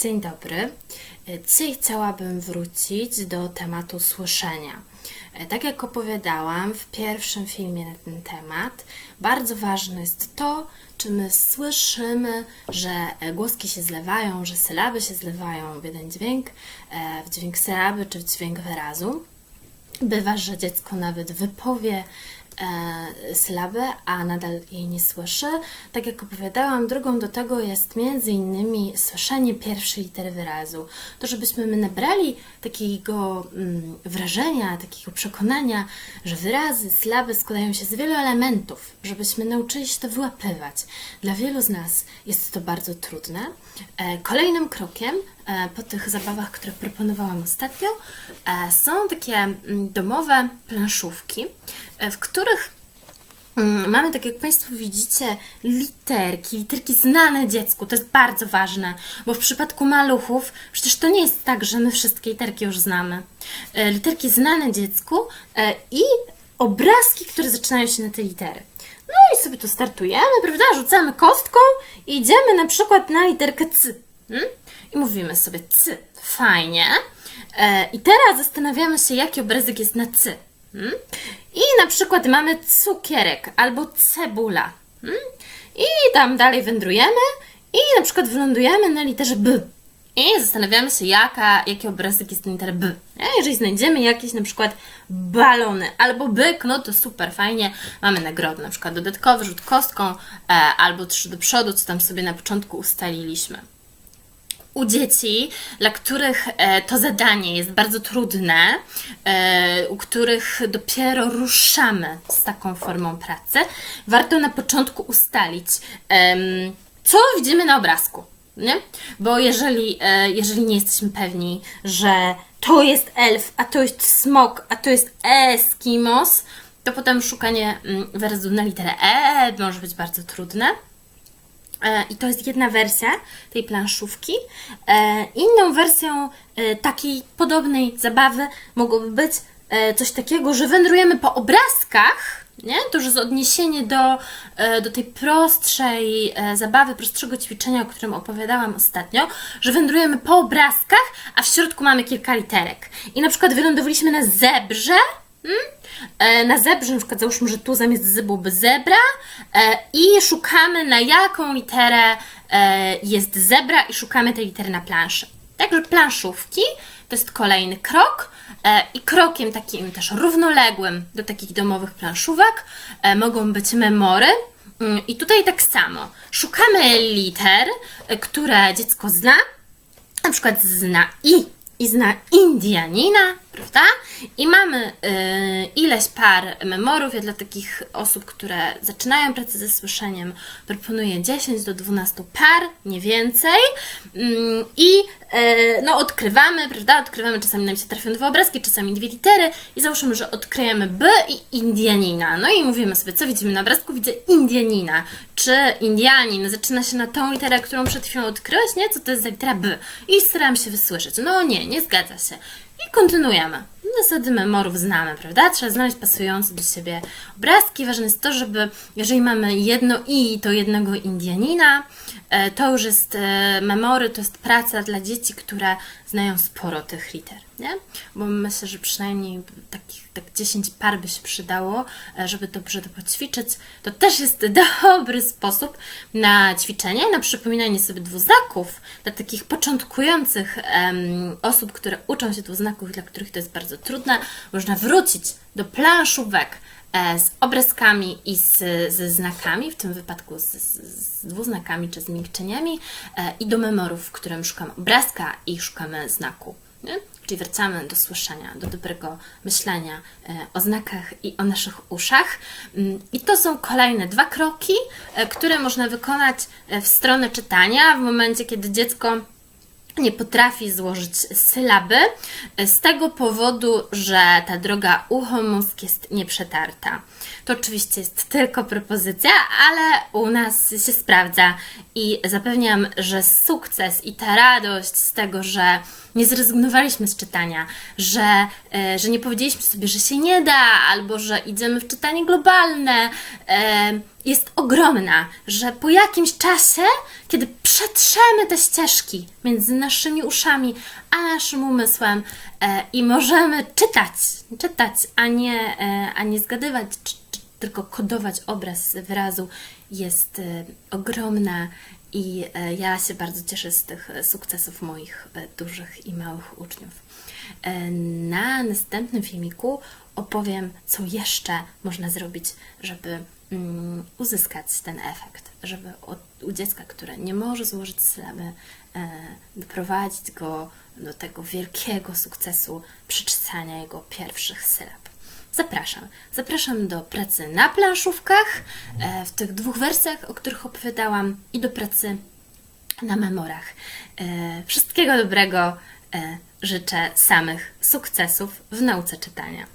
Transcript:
Dzień dobry. Dzisiaj chciałabym wrócić do tematu słyszenia. Tak jak opowiadałam w pierwszym filmie na ten temat, bardzo ważne jest to, czy my słyszymy, że głoski się zlewają, że sylaby się zlewają w jeden dźwięk, e, w dźwięk sylaby czy w dźwięk wyrazu. Bywa, że dziecko nawet wypowie e, a nadal jej nie słyszy. Tak jak opowiadałam, drogą do tego jest między innymi słyszenie pierwszej litery wyrazu. To, żebyśmy my nabrali takiego mm, wrażenia, takiego przekonania, że wyrazy, sylaby składają się z wielu elementów, żebyśmy nauczyli się to wyłapywać. Dla wielu z nas jest to bardzo trudne. E, kolejnym krokiem e, po tych zabawach, które proponowałam ostatnio, e, są takie mm, domowe planszówki, e, w których mm, mamy, tak jak Państwo widzicie, literki, literki znane dziecku. To jest bardzo ważne, bo w przypadku maluchów przecież to nie jest tak, że my wszystkie literki już znamy. E, Literki znane dziecku e, i obrazki, które zaczynają się na te litery. No i sobie tu startujemy, prawda? Rzucamy kostką i idziemy na przykład na literkę C. Hmm? I mówimy sobie C. Fajnie. E, I teraz zastanawiamy się, jaki obrazek jest na C. Hmm? I na przykład mamy cukierek albo cebula. Hmm? I tam dalej wędrujemy i na przykład wylądujemy na literze B. I zastanawiamy się, jaka, jaki obrazek jest na literę B. Jeżeli znajdziemy jakieś na przykład balony albo byk, no to super, fajnie. Mamy nagrodę, na przykład dodatkowy rzut kostką e, albo trzy do przodu, co tam sobie na początku ustaliliśmy u dzieci, dla których e, to zadanie jest bardzo trudne, e, u których dopiero ruszamy z taką formą pracy, warto na początku ustalić, co widzimy na obrazku. Nie? Bo jeżeli, e, jeżeli nie jesteśmy pewni, że to jest elf, a to jest smok, a to jest eskimos, to potem szukanie mm, wyrazu na literę E może być bardzo trudne. E, I to jest jedna wersja tej planszówki. E, Inną wersją e, takiej podobnej zabawy mogłoby być coś takiego, że wędrujemy po obrazkach. Nie? To już jest odniesienie do, do tej prostszej zabawy, prostszego ćwiczenia, o którym opowiadałam ostatnio, że wędrujemy po obrazkach, a w środku mamy kilka literek. I na przykład wylądowaliśmy na zebrze, Mm? E, Na zebrze, na przykład załóżmy, że tu zamiast z byłby zebra e, i szukamy na jaką literę e, jest zebra i szukamy tej litery na planszy. Także planszówki to jest kolejny krok i krokiem takim też równoległym do takich domowych planszówek mogą być memory. Mm, I tutaj tak samo. Szukamy liter, które dziecko zna, na przykład zna i i zna Indianina, prawda? I mamy y, ileś par memorów. Ja dla takich osób, które zaczynają pracę ze słyszeniem, proponuję 10 do 12 par, nie więcej. Ym, I y, no, odkrywamy, prawda? Odkrywamy, czasami nam się trafią dwa obrazki, czasami dwie litery i załóżmy, że odkryjemy B i Indianina. No i mówimy sobie, co widzimy na obrazku? Widzę Indianina. Czy Indianin zaczyna się na tą literę, którą przed chwilą odkryłeś? Nie? Co to jest za litera B? I staram się wysłyszeć. No nie, nie zgadza się. I kontynuujemy. Zasady memorów znamy, prawda? Trzeba znaleźć pasujące do siebie obrazki. Ważne jest to, żeby, jeżeli mamy jedno i, to jednego Indianina, e, to już jest e, memory, to jest praca dla dzieci, które znają sporo tych liter, nie? Bo myślę, że przynajmniej takich tak 10 par by się przydało, e, żeby dobrze to poćwiczyć. To też jest dobry sposób na ćwiczenie, na przypominanie sobie dwuznaków dla takich początkujących em, osób, które uczą się dwuznaków, dla których to jest bardzo trudne. Można wrócić do planszówek e, z obrazkami i z, ze znakami, w tym wypadku z, z, z dwuznakami czy zmiękczeniami e, i do memorów, w którym szukamy obrazka i szukamy znaku. Nie? Czyli wracamy do słyszenia, do dobrego myślenia e, o znakach i o naszych uszach. Mm, I to są kolejne dwa kroki, e, które można wykonać e, w stronę czytania w momencie, kiedy dziecko nie potrafi złożyć sylaby z tego powodu, że ta droga ucho-mózg jest nieprzetarta. To oczywiście jest tylko propozycja, ale u nas się sprawdza. I zapewniam, że sukces i ta radość z tego, że nie zrezygnowaliśmy z czytania, że, e, że nie powiedzieliśmy sobie, że się nie da, albo że idziemy w czytanie globalne, e, jest ogromna, że po jakimś czasie, kiedy przetrzemy te ścieżki między naszymi uszami a naszym umysłem e, i możemy czytać, czytać, a nie, a nie zgadywać, tylko kodować obraz wyrazu, jest e, ogromna i e, ja się bardzo cieszę z tych e, sukcesów moich dużych i małych uczniów. Na następnym filmiku opowiem, co jeszcze można zrobić, żeby mm, uzyskać ten efekt, żeby u dziecka, które nie może złożyć sylaby, doprowadzić go do tego wielkiego sukcesu przeczytania jego pierwszych sylab. Zapraszam. Zapraszam do pracy na planszówkach e, w tych dwóch wersjach, o których opowiadałam, i do pracy na memorach. E, Wszystkiego dobrego. e, Życzę samych sukcesów w nauce czytania.